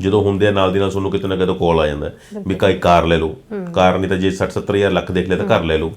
ਜਦੋਂ ਹੁੰਦੇ ਆ ਨਾਲ ਦੀ ਨਾਲ ਤੁਹਾਨੂੰ ਕਿਤੇ ਨਾ ਕਿਤੇ ਕਾਲ ਆ ਜਾਂਦਾ ਵੀ ਕਾਈ ਕਾਰ ਲੈ ਲਓ। ਕਾਰ ਨਹੀਂ ਤਾਂ ਜੇ 60 70 ਹਜ਼ਾਰ ਲੱਖ ਦੇਖ ਲਿਆ ਤਾਂ ਘਰ ਲੈ ਲਓ।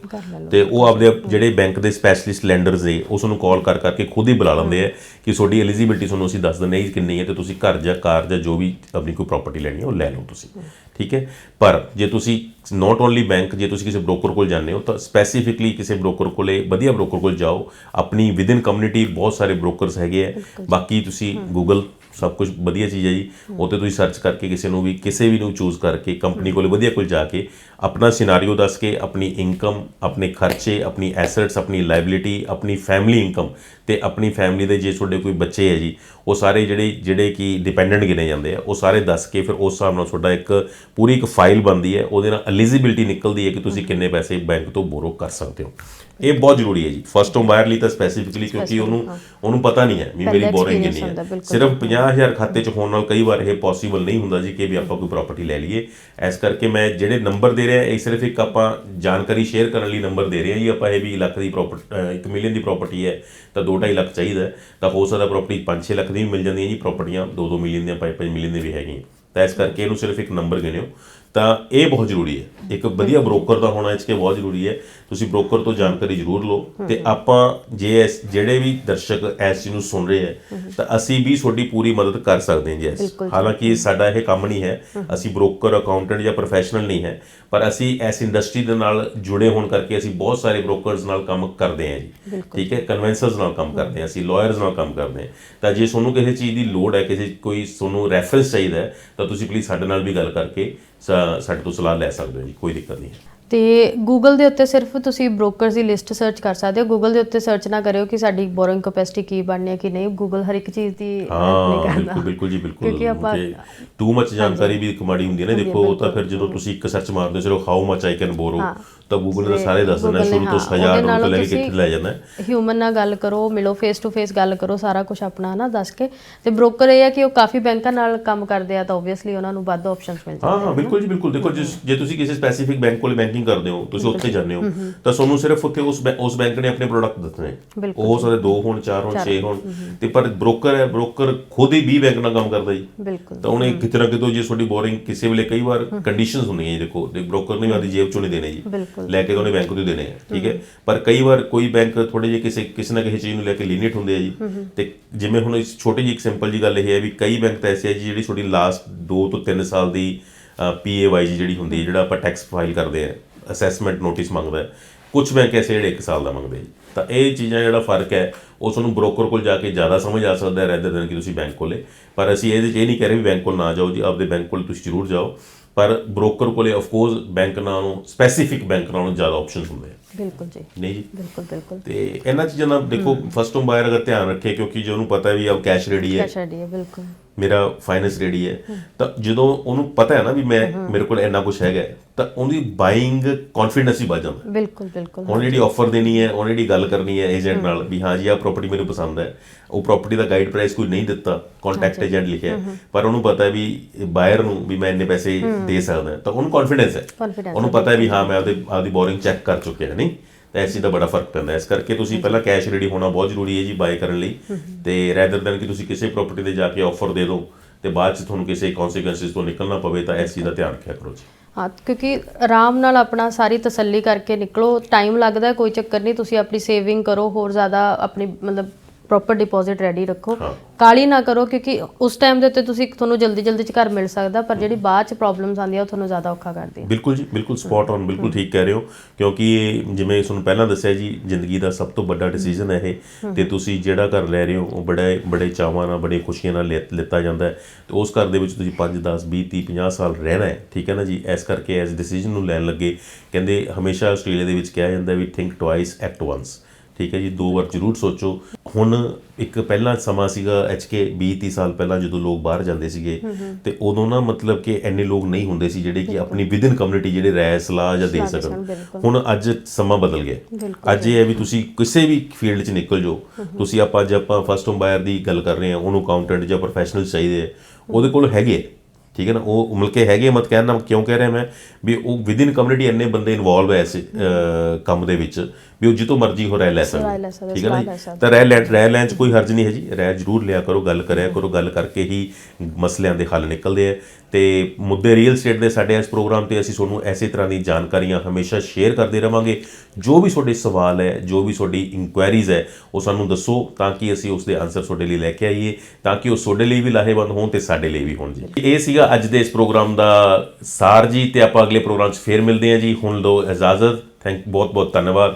ਤੇ ਉਹ ਆਪਦੇ ਜਿਹੜੇ ਬੈਂਕ ਦੇ ਸਪੈਸ਼ਲਿਸਟ ਲੈਂਡਰਸ ਨੇ ਉਸ ਨੂੰ ਕਾਲ ਕਰ ਕਰਕੇ ਖੁਦ ਹੀ ਬੁਲਾ ਲੈਂਦੇ ਆ ਕਿ ਤੁਹਾਡੀ ਐਲੀਜੀਬਿਲਟੀ ਤੁਹਾਨੂੰ ਅਸੀਂ ਦੱਸ ਦਿੰਦੇ ਹਾਂ ਕਿੰਨੀ ਹੈ ਤੇ ਤੁਸੀਂ ਘਰ ਜਾਂ ਕਾਰ ਜਾਂ ਜੋ ਵੀ ਆਪਣੀ ਕੋਈ ਪ੍ਰਾਪਰਟੀ ਲੈਣੀ ਹੈ ਉਹ ਲੈ ਲਓ ਤੁਸੀਂ। ਠੀਕ ਹੈ? ਪਰ ਜੇ ਤੁਸੀਂ ਨਾਟ ਓਨਲੀ ਬੈਂਕ ਜੇ ਤੁਸੀਂ ਕਿਸੇ ਬ੍ਰੋਕਰ ਕੋਲ ਜਾਂਦੇ ਹੋ ਤਾਂ ਸਪੈਸੀਫਿਕਲੀ ਕਿਸੇ ਬ੍ਰੋਕਰ ਕੋਲੇ ਵਧੀਆ ਬ੍ਰੋਕਰ ਕੋਲ ਜਾਓ। ਆਪਣੀ ਵਿਦਿਨ ਕਮਿਊਨਿਟੀ ਬਹੁਤ ਸਾਰੇ ਬ੍ਰੋਕਰਸ ਹੈਗੇ ਆ। ਬਾਕੀ ਤੁਸੀਂ ਗੂਗਲ ਸਭ ਕੁਝ ਵਧੀਆ ਚੀਜ਼ ਹੈ ਜੀ। ਉਹ ਤੇ ਤੁਸੀਂ ਸਰਚ ਕਰਕੇ ਕਿਸੇ ਨੂੰ ਵੀ, ਕਿਸੇ ਵੀ ਨੂੰ ਚੂਜ਼ ਕਰਕੇ ਕੰਪਨੀ ਕੋਲ ਵਧੀਆ ਕੋਲ ਜਾ ਕੇ, ਆਪਣਾ ਸਿਨੈਰੀਓ ਦੱਸ ਕੇ, ਆਪਣੀ ਇਨਕਮ ਆਪਣੇ ਖਰਚੇ, ਆਪਣੀ ਐਸੈਟਸ ਆਪਣੀ ਲਾਇਬਿਲਿਟੀ ਆਪਣੀ ਫੈਮਿਲੀ ਇਨਕਮ ਤੇ ਆਪਣੀ ਫੈਮਿਲੀ ਦੇ ਜੇ ਤੁਹਾਡੇ ਕੋਈ ਬੱਚੇ ਹੈ ਜੀ, ਉਹ ਸਾਰੇ ਜਿਹੜੇ ਜਿਹੜੇ ਕਿ ਡਿਪੈਂਡੈਂਟ ਗਿਣੇ ਜਾਂਦੇ ਆ, ਉਹ ਸਾਰੇ ਦੱਸ ਕੇ ਫਿਰ ਉਸ ਹਿਸਾਬ ਨਾਲ ਤੁਹਾਡਾ ਇੱਕ ਪੂਰੀ ਇੱਕ ਫਾਈਲ ਬਣਦੀ ਹੈ, ਉਹਦੇ ਨਾਲ ਐਲੀਜੀਬਿਲਟੀ ਨਿਕਲਦੀ ਹੈ ਕਿ ਤੁਸੀਂ ਕਿੰਨੇ ਪੈਸੇ ਬੈਂਕ ਤੋਂ ਬੋਰੋ ਕਰ ਸਕਦੇ ਹੋ। ਇਹ ਬਹੁਤ ਜ਼ਰੂਰੀ ਹੈ ਜੀ। ਫਸਟ ਹੋਮ ਬਾਇਰ ਲਈ ਤਾਂ ਸਪੈਸੀਫਿਕਲੀ ਕਿਉਂਕਿ ਉਹਨੂੰ ਉਹਨੂੰ ਪਤਾ ਨਹੀਂ ਹੈ ਵੀ ਮੇਰੀ ਬੋਰਿੰਗ ਕਿੰਨੀ ਹੈ। ਸਿਰਫ 50000 ਖਾਤੇ 'ਚ ਹੋਣ ਨਾਲ ਕਈ ਵਾਰ ਇਹ ਪੋਸੀਬਲ ਨਹੀਂ ਹੁੰਦਾ ਜੀ ਕਿ ਵੀ ਆਪਾਂ ਕੋਈ ਪ੍ਰਾਪਰਟੀ ਲੈ ਲਈਏ। ਇਸ ਕਰਕੇ ਮੈਂ ਜਿਹੜੇ ਨੰਬਰ ਦੇ ਰਿਹਾ ਇਹ ਸਿਰਫ ਇੱਕ ਆਪਾਂ ਜਾਣਕਾਰੀ ਸ਼ੇਅਰ ਕਰਨ ਲਈ ਨੰਬਰ ਦੇ ਰਹੇ ਹਾਂ ਜੀ। ਆਪਾਂ ਇਹ ਵੀ ਲੱਖ ਦੀ ਪ੍ਰਾਪਰਟੀ 1 ਮਿਲੀਅਨ ਦੀ ਪ੍ਰਾਪਰਟੀ ਹੈ ਤਾਂ 2.5 ਲੱਖ ਚਾਹੀਦਾ ਹੈ, ਤਾਂ ਹੋ ਸਕਦਾ ਪ੍ਰਾਪਰਟੀ 5-6 ਲੱਖ ਦੀ ਵੀ ਮਿਲ ਜਾਂਦੀਆਂ ਜੀ। ਪ੍ਰਾਪਰਟੀਆਂ 2-2 ਮਿਲੀਅਨ ਦੀਆਂ 5-5 ਮਿਲੀਅਨ ਦੀਆਂ ਵੀ ਹੈਗੀਆਂ। ਤਾਂ ਇਸ ਕਰਕੇ ਇਹਨੂੰ ਸਿਰਫ ਇੱਕ ਨੰਬਰ ਗਿਣਿਓ। ਤਾਂ ਇਹ ਬਹੁਤ ਜ਼ਰੂਰੀ ਹੈ। ਇੱਕ ਵਧੀਆ ਬ੍ਰੋਕਰ ਦਾ ਹੋਣਾ ਇਸ ਕੇ ਬਹੁਤ ਜ਼ਰੂਰੀ ਹੈ। ਤੁਸੀਂ ਬ੍ਰੋਕਰ ਤੋਂ ਜਾਣਕਾਰੀ ਜ਼ਰੂਰ ਲਓ। ਤੇ ਆਪਾਂ ਜੇ ਇਸ ਜਿਹੜੇ ਵੀ ਦਰਸ਼ਕ ਚੀਜ਼ ਨੂੰ ਸੁਣ ਰਹੇ ਹੈ ਤਾਂ ਅਸੀਂ ਵੀ ਤੁਹਾਡੀ ਪੂਰੀ ਮਦਦ ਕਰ ਸਕਦੇ ਹਾਂ ਜੀ ਹਾਲਾਂਕਿ ਇਹ ਸਾਡਾ ਇਹ ਕੰਮ ਨਹੀਂ ਹੈ। ਅਸੀਂ ਬ੍ਰੋਕਰ ਅਕਾਊਂਟੈਂਟ ਜਾਂ ਪ੍ਰੋਫੈਸ਼ਨਲ ਨਹੀਂ ਹੈ। ਪਰ ਅਸੀਂ ਇਸ ਇੰਡਸਟਰੀ ਦੇ ਨਾਲ ਜੁੜੇ ਹੋਣ ਕਰਕੇ ਅਸੀਂ ਬਹੁਤ ਸਾਰੇ ਬ੍ਰੋਕਰਸ ਨਾਲ ਕੰਮ ਕਰਦੇ ਹਾਂ ਜੀ। ਠੀਕ ਹੈ? ਕਨਵੈਂਸਰਸ ਨਾਲ ਕੰਮ ਕਰਦੇ ਹਾਂ ਅਸੀਂ ਲਾਇਰਸ ਨਾਲ ਕੰਮ ਕਰਦੇ ਹਾਂ। ਤਾਂ ਜੇ ਤੁਹਾਨੂੰ ਕਿਸੇ ਚੀਜ਼ ਦੀ ਲੋੜ ਹੈ ਕਿਸੇ ਕੋਈ ਤੁਹਾਨੂੰ ਰੈਫਰੈਂਸ ਚਾਹੀਦਾ ਹੈ ਤਾਂ ਤੁਸੀਂ ਪਲੀਜ਼ ਸਾਡੇ ਨਾਲ ਵੀ ਗੱਲ ਕਰਕੇ ਸਾਡੇ ਤੋਂ ਸਲਾਹ ਲੈ ਸਕਦੇ ਹੋ ਜੀ ਕੋਈ ਦਿੱਕਤ ਨਹੀਂ ਹੈ। ਤੇ ਗੂਗਲ ਦੇ ਉੱਤੇ ਸਿਰਫ ਤੁਸੀਂ ਬ੍ਰੋਕਰਸ ਦੀ ਲਿਸਟ ਸਰਚ ਕਰ ਸਕਦੇ ਹੋ। ਗੂਗਲ ਦੇ ਉੱਤੇ ਸਰਚ ਨਾ ਕਰਿਓ ਕਿ ਸਾਡੀ ਬੋਰਿੰਗ ਕੈਪੈਸਿਟੀ ਕੀ ਬਣਨੀ ਹੈ ਕਿ ਨਹੀਂ। ਗੂਗਲ ਹਰ ਇੱਕ ਚੀਜ਼ ਦੀ ਨਹੀਂ ਕਰਦਾ। ਬਿਲਕੁਲ ਬਿਲਕੁਲ ਜੀ ਬਿਲਕੁਲ। ਕਿਉਂਕਿ ਆਪਾਂ ਟੂ ਮੱਚ ਜਾਣਕਾਰੀ ਵੀ ਇੱਕ ਮਾੜੀ ਹੁੰਦੀ ਹੈ ਨਾ ਦੇਖੋ ਉਹ ਤਾਂ ਫਿਰ ਜਦੋਂ ਤੁਸੀਂ ਇੱਕ ਸਰਚ ਮਾਰਦੇ ਹੋ ਸਿਰਫ ਹਾਊ ਮੱਚ ਆਈ ਕੈਨ ਬੋਰੋ ਤਾਂ ਗੂਗਲ ਨੇ ਸਾਰੇ ਦੱਸ ਨੇ, ਸ਼ੁਰੂ ਤੋਂ ਹਾਂ, 1000 ਉਹਦੇ ਰੁਪਏ ਲੈ ਕੇ ਕਿੱਥੇ ਲੈ ਜਾਂਦਾ? ਹੈ। ਹਿਊਮਨ ਨਾਲ ਗੱਲ ਕਰੋ ਮਿਲੋ ਫੇਸ ਟੂ ਫੇਸ ਗੱਲ ਕਰੋ ਸਾਰਾ ਕੁਝ ਆਪਣਾ ਨਾ ਦੱਸ ਕੇ। ਤੇ ਬ੍ਰੋਕਰ ਇਹ ਹੈ ਕਿ ਉਹ ਕਾਫੀ ਬੈਂਕਾਂ ਨਾਲ ਕੰਮ ਕਰਦੇ ਆ ਤਾਂ ਆਬਵੀਅਸਲੀ ਉਹਨਾਂ ਨੂੰ ਵੱਧ ਆਪਸ਼ਨਸ ਮਿਲ ਹਾਂ ਹਾਂ ਬਿਲਕੁਲ ਜੀ ਬਿਲਕੁਲ। ਦੇਖੋ ਜੇ ਤੁਸੀਂ ਕਿਸੇ ਸਪੈਸੀਫਿਕ ਬੈਂਕ ਕੋਲ ਬੈਂਕਿੰਗ ਕਰਦੇ ਹੋ ਤੁਸੀਂ ਉੱਥੇ ਜਾਂਦੇ ਹੋ ਤਾਂ ਤੁਹਾਨੂੰ ਸਿਰਫ ਉੱਥੇ ਉਸ ਉਸ ਬੈਂਕ ਨੇ ਆਪਣੇ ਪ੍ਰੋਡਕਟ ਦੱਸਣੇ। ਉਹ ਸਾਰੇ ਦੋ ਹੋਣ ਚਾਰ ਹੋਣ ਛੇ ਹੋਣ। ਤੇ ਪਰ ਬ੍ਰੋਕਰ ਹੈ ਬ੍ਰੋਕਰ ਖੁਦ ਹੀ 20 ਬੈਂਕ ਨਾਲ ਕੰਮ ਕਰਦਾ ਜੀ। ਤਾਂ ਉਹਨੇ ਕਿਤੇ ਨਾ ਕਿਤੇ ਜੇ ਤੁਹਾਡੀ ਬੋਰਿੰਗ ਕਿਸੇ ਵੇਲੇ ਕਈ ਵਾਰ ਕੰਡੀਸ਼ਨਸ ਹੁੰਦੀਆਂ ਜੀ ਦੇਖੋ ਤੇ ਬ੍ਰੋਕਰ ਨੇ ਆਪਣੀ ਜੇਬ ਚੋਂ ਨਹੀਂ ਦੇਣੇ ਜੀ। ਲੈ ਕੇ ਤਾਂ ਉਹਨੇ ਬੈਂਕ ਹੀ ਦੇਣੇ ਆ ਠੀਕ ਹੈ? ਪਰ ਕਈ ਵਾਰ ਕੋਈ ਬੈਂਕ ਥੋੜੇ ਜਿਹੇ ਕਿਸੇ ਕਿਸੇ ਨਾ ਕਿਸੇ ਚੀਜ਼ ਨੂੰ ਲੈ ਕੇ ਲੀਨੀਅਟ ਹੁੰਦੇ ਆ ਜੀ। ਤੇ ਜਿਵੇਂ ਹੁਣ ਇਸ ਛੋਟੀ ਜਿਹੀ ਇੱਕ ਸਿੰਪਲ ਜੀ ਗੱਲ ਇਹ ਹੈ ਵੀ ਕਈ ਬੈਂਕ ਤਾਂ ਐਸੇ ਆ ਜੀ ਜਿਹੜੀ ਤੁਹਾਡੀ ਲਾਸਟ 2 ਤੋਂ 3 ਸਾਲ ਦੀ ਪੀਏਵਾਈ ਜਿਹੜੀ ਹੁੰਦੀ ਹੈ ਜਿਹੜਾ ਆਪਾਂ ਟੈਕਸ ਫਾਈਲ ਕਰਦੇ ਆ ਅਸੈਸਮੈਂਟ ਨੋਟਿਸ ਮੰਗਦਾ ਹੈ। ਕੁਝ ਬੈਂਕ ਐਸੇ ਜਿਹੜੇ 1 ਸਾਲ ਦਾ ਮੰਗਦੇ ਆ ਜੀ। ਤਾਂ ਇਹ ਚੀਜ਼ਾਂ ਜਿਹੜਾ ਫ਼ਰਕ ਹੈ ਉਹ ਤੁਹਾਨੂੰ ਬ੍ਰੋਕਰ ਕੋਲ ਜਾ ਕੇ ਜ਼ਿਆਦਾ ਸਮਝ ਆ ਸਕਦਾ ਹੈ ਰੈਦਰ ਦਨ ਕਿ ਤੁਸੀਂ ਬੈਂਕ ਕੋਲੇ। ਪਰ ਅਸੀਂ ਇਹਦੇ 'ਚ ਇਹ ਨਹੀਂ ਕਹਿ ਰਹੇ ਵੀ ਬੈਂਕ ਕੋਲ ਨਾ ਜਾਓ ਜੀ ਆਪਦੇ ਬੈਂਕ ਕੋਲ ਤੁਸੀਂ ਜ਼ਰੂਰ ਜਾਓ। ਪਰ ਬ੍ਰੋਕਰ ਕੋਲੇ ਆਫ ਕੋਰਸ ਬੈਂਕ ਨਾਲੋਂ ਸਪੈਸੀਫਿਕ ਬੈਂਕ ਨਾਲੋਂ ਜ਼ਿਆਦਾ ਆਪਸ਼ਨਸ ਹੁੰਦੇ ਆ। ਬਿਲਕੁਲ ਜੀ। ਨਹੀਂ ਜੀ? ਬਿਲਕੁਲ ਬਿਲਕੁਲ। ਤੇ ਇਹਨਾਂ ਚੀਜ਼ਾਂ ਦਾ ਦੇਖੋ ਫਸਟ ਹੋਮ ਬਾਇਰ ਅਗਰ ਧਿਆਨ ਰੱਖੇ ਕਿਉਂਕਿ ਜੇ ਉਹਨੂੰ ਪਤਾ ਵੀ ਆਪ ਕੈਸ਼ ਰੈਡੀ ਹੈ। ਕੈਸ਼ ਆਈਡੀ ਹੈ ਬਿਲਕੁਲ। ਮੇਰਾ ਫਾਈਨੈਂਸ ਰੈਡੀ ਹੈ। ਤਾਂ ਜਦੋਂ ਉਹਨੂੰ ਪਤਾ ਹੈ ਨਾ ਵੀ ਮੈਂ ਮੇਰੇ ਕੋਲ ਇੰਨਾ ਕੁਝ ਹੈਗਾ ਤਾਂ ਉਹਦੀ ਬਾਇੰਗ ਕੌਨਫੀਡੈਂਸ ਹੀ ਵੱਧ ਜਾਂਦਾ। ਬਿਲਕੁਲ ਬਿਲਕੁਲ। ਉਹਨੇ ਜਿਹੜੀ ਆਫਰ ਦੇਣੀ ਹੈ ਉਹਨੇ ਜਿਹੜੀ ਗੱਲ ਕਰਨੀ ਹੈ ਏਜੰਟ ਨਾਲ ਵੀ ਹਾਂ ਜੀ ਆਹ ਪ੍ਰਾਪਰਟੀ ਮੈਨੂੰ ਪਸੰਦ ਹੈ। ਉਹ ਪ੍ਰਾਪਰਟੀ ਦਾ ਗਾਈਡ ਪ੍ਰਾਈਸ ਕੋਈ ਨਹੀਂ ਦਿੱਤਾ ਕੰਟੈਕਟ ਏਜੰਟ ਲਿਖਿਆ ਪਰ ਉਹਨੂੰ ਪਤਾ ਹੈ ਵੀ ਬਾਇਰ ਨੂੰ ਵੀ ਮੈਂ ਇੰਨੇ ਪੈਸੇ ਦੇ ਸਕਦਾ। ਤਾਂ ਉਹਨੂੰ ਕੌਨਫੀਡੈਂਸ ਹੈ। ਉਹਨੂੰ ਪਤਾ ਹੈ ਵੀ ਹਾਂ ਮੈਂ ਆਪਦੇ ਆਪਦੀ ਬੋਰਿੰਗ ਚੈੱਕ ਕਰ ਚੁੱਕਿਆ ਨਹੀਂ? ਤਾਂ ਐਸੀ ਦਾ ਬੜਾ ਫ਼ਰਕ ਪੈਂਦਾ। ਇਸ ਕਰਕੇ ਤੁਸੀਂ ਪਹਿਲਾਂ ਕੈਸ਼ ਰੈਡੀ ਹੋਣਾ ਬਹੁਤ ਜ਼ਰੂਰੀ ਹੈ ਜੀ ਬਾਏ ਕਰਨ ਲਈ। ਤੇ ਰੈਦਰ ਦਨ ਕਿ ਤੁਸੀਂ ਕਿਸੇ ਪ੍ਰਾਪਰਟੀ ਤੇ ਜਾ ਕੇ ਆਫਰ ਦੇ ਦਿਓ ਤੇ ਬਾਅਦ ਚ ਤੁਹਾਨੂੰ ਕਿਸੇ ਕਨਸੀਕੁਐਂਸਿਸ ਤੋਂ ਨਿਕਲਣਾ ਪਵੇ ਤਾਂ ਐਸੀ ਦਾ ਧਿਆਨ ਰੱਖਿਆ ਕਰੋ ਜੀ। ਹਾਂ ਕਿਉਂਕਿ ਆਰਾਮ ਨਾਲ ਆਪਣਾ ਸਾਰੀ ਤਸੱਲੀ ਕਰਕੇ ਨਿਕਲੋ ਟਾਈਮ ਲੱਗਦਾ ਕੋਈ ਚੱਕਰ ਨਹੀਂ ਤੁਸੀਂ ਆਪਣੀ ਸੇਵਿੰਗ ਕਰੋ ਹੋਰ ਜ਼ਿਆਦਾ ਆਪਣੀ ਮਤਲਬ ਪ੍ਰੋਪਰ ਡਿਪੋਜ਼ਿਟ ਰੈਡੀ ਰੱਖੋ। ਕਾਲੀ ਨਾ ਕਰੋ ਕਿਉਂਕਿ ਉਸ ਟਾਈਮ ਦੇ ਉੱਤੇ ਤੁਸੀਂ ਤੁਹਾਨੂੰ ਜਲਦੀ ਜਲਦੀ ਚ ਘਰ ਮਿਲ ਸਕਦਾ ਪਰ ਜਿਹੜੀ ਬਾਅਦ ਚ ਪ੍ਰੋਬਲਮਸ ਆਉਂਦੀਆਂ ਉਹ ਤੁਹਾਨੂੰ ਜ਼ਿਆਦਾ ਔਖਾ ਕਰਦੀਆਂ। ਬਿਲਕੁਲ ਜੀ ਬਿਲਕੁਲ ਸਪੌਟ ਔਨ ਬਿਲਕੁਲ ਠੀਕ ਕਹਿ ਰਹੇ ਹੋ। ਕਿਉਂਕਿ ਇਹ ਜਿਵੇਂ ਤੁਹਾਨੂੰ ਪਹਿਲਾਂ ਦੱਸਿਆ ਜੀ ਜ਼ਿੰਦਗੀ ਦਾ ਸਭ ਤੋਂ ਵੱਡਾ ਡਿਸੀਜਨ ਹੈ। ਇਹ ਤੇ ਤੁਸੀਂ ਜਿਹੜਾ ਘਰ ਲੈ ਰਹੇ ਹੋ ਉਹ ਬੜੇ ਬੜੇ ਚਾਵਾਂ ਨਾਲ ਬੜੇ ਖੁਸ਼ੀਆਂ ਨਾਲ ਲਿੱਤਾ ਜਾਂਦਾ ਹੈ। ਤੇ ਉਸ ਘਰ ਦੇ ਵਿੱਚ ਤੁਸੀਂ 5 10 20 30 50 ਸਾਲ ਰਹਿਣਾ ਹੈ। ਠੀਕ ਹੈ ਨਾ ਜੀ? ਇਸ ਕਰਕੇ ਇਸ ਡਿਸੀਜਨ ਨੂੰ ਲੈਣ ਲੱਗੇ। ਕਹਿੰਦੇ ਹਮੇਸ਼ਾ ਆਸਟ੍ਰੇਲੀਆ ਦੇ ਵਿੱਚ ਕਿਹਾ ਜਾਂਦਾ we think twice act once ਠੀਕ ਹੈ ਜੀ ਦੋ ਵਾਰ ਜ਼ਰੂਰ ਸੋਚੋ। ਹੁਣ ਇੱਕ ਪਹਿਲਾਂ ਸਮਾਂ ਸੀਗਾ ਐਚਕੇ 20 30 ਸਾਲ ਪਹਿਲਾਂ ਜਦੋਂ ਲੋਕ ਬਾਹਰ ਜਾਂਦੇ ਸੀਗੇ ਤੇ ਉਦੋਂ ਨਾ ਮਤਲਬ ਕਿ ਐਨੇ ਲੋਕ ਨਹੀਂ ਹੁੰਦੇ ਸੀ ਜਿਹੜੇ ਕਿ ਆਪਣੀ ਵਿਦਿਨ ਕਮਿਊਨਿਟੀ ਜਿਹੜੇ ਰਾਏ ਸਲਾਹ ਜਾਂ ਦੇ ਸਕਣ। ਹੁਣ ਅੱਜ ਸਮਾਂ ਬਦਲ ਗਿਆ। ਅੱਜ ਇਹ ਹੈ ਵੀ ਤੁਸੀਂ ਕਿਸੇ ਵੀ ਫੀਲਡ 'ਚ ਨਿਕਲ ਜਾਓ। ਤੁਸੀਂ ਆਪਾਂ ਅੱਜ ਆਪਾਂ ਫਸਟ ਹੋਮ ਬਾਇਰ ਦੀ ਗੱਲ ਕਰ ਰਹੇ ਹਾਂ ਉਹਨੂੰ ਅਕਾਊਂਟੈਂਟ ਜਾਂ ਪ੍ਰੋਫੈਸ਼ਨਲ ਚਾਹੀਦੇ ਉਹਦੇ ਕੋਲ ਹੈਗੇ ਠੀਕ ਹੈ ਨਾ ਉਹ ਮਿਲ ਕੇ ਹੈਗੇ ਮਤ ਕਹਿਣਾ ਕਿਉਂ ਕਹਿ ਰਿਹਾ ਮੈਂ? ਵੀ ਉਹ ਵਿਦਿਨ ਕਮਿਊਨਿਟੀ ਇੰਨੇ ਬੰਦੇ ਇਨਵੋਲਵ ਐ ਇਸ ਕੰਮ ਦੇ ਵਿੱਚ। ਵੀ ਉਹ ਜਿੱਤੋਂ ਮਰਜ਼ੀ ਹੋ ਰਹਿ ਲੈ ਸਕਦੇ ਠੀਕ ਹੈ ਨਾ ਜੀ? ਤਾਂ ਰਹਿ ਲੈ ਰਹਿ ਲੈਣ 'ਚ ਕੋਈ ਹਰਜ ਨਹੀਂ ਹੈ ਜੀ। ਰਹਿ ਜ਼ਰੂਰ ਲਿਆ ਕਰੋ ਗੱਲ ਕਰਿਆ ਕਰੋ ਗੱਲ ਕਰਕੇ ਹੀ ਮਸਲਿਆਂ ਦੇ ਹੱਲ ਨਿਕਲਦੇ ਆ। ਤੇ ਮੁੱਦੇ ਰੀਅਲ ਸਟੇਟ ਦੇ ਸਾਡੇ ਇਸ ਪ੍ਰੋਗਰਾਮ ਤੇ ਅਸੀਂ ਤੁਹਾਨੂੰ ਐਸੇ ਤਰ੍ਹਾਂ ਦੀ ਜਾਣਕਾਰੀਆਂ ਹਮੇਸ਼ਾ ਸ਼ੇਅਰ ਕਰਦੇ ਰਵਾਂਗੇ। ਜੋ ਵੀ ਤੁਹਾਡੇ ਸਵਾਲ ਹੈ ਜੋ ਵੀ ਤੁਹਾਡੀ ਇਨਕੁਆਇਰੀਜ਼ ਹੈ ਉਹ ਸਾਨੂੰ ਦੱਸੋ ਤਾਂ ਕਿ ਅਸੀਂ ਉਸ ਦੇ ਆਨਸਰ ਤੁਹਾਡੇ ਲਈ ਲੈ ਕੇ ਆਈਏ ਤਾਂ ਕਿ ਉਹ ਤੁਹਾਡੇ ਲਈ ਵੀ ਲਾਹੇਵੰਦ ਹੋਣ ਤੇ ਸਾਡੇ ਲਈ ਵੀ ਹੋਣ ਜੀ। ਇਹ ਸੀਗਾ ਅੱਜ ਦੇ ਇਸ ਪ੍ਰੋਗਰਾਮ ਦਾ ਸਾਰ ਜੀ ਤੇ ਆਪਾਂ ਅਗਲੇ ਪ੍ਰੋਗਰਾਮ 'ਚ ਫੇਰ ਮਿਲਦੇ ਹਾਂ ਜੀ। ਹੁਣ ਲੋ ਇਜਾਜ਼ਤ। ਥੈਂਕ ਬਹੁਤ ਬਹੁਤ ਧੰਨਵਾਦ।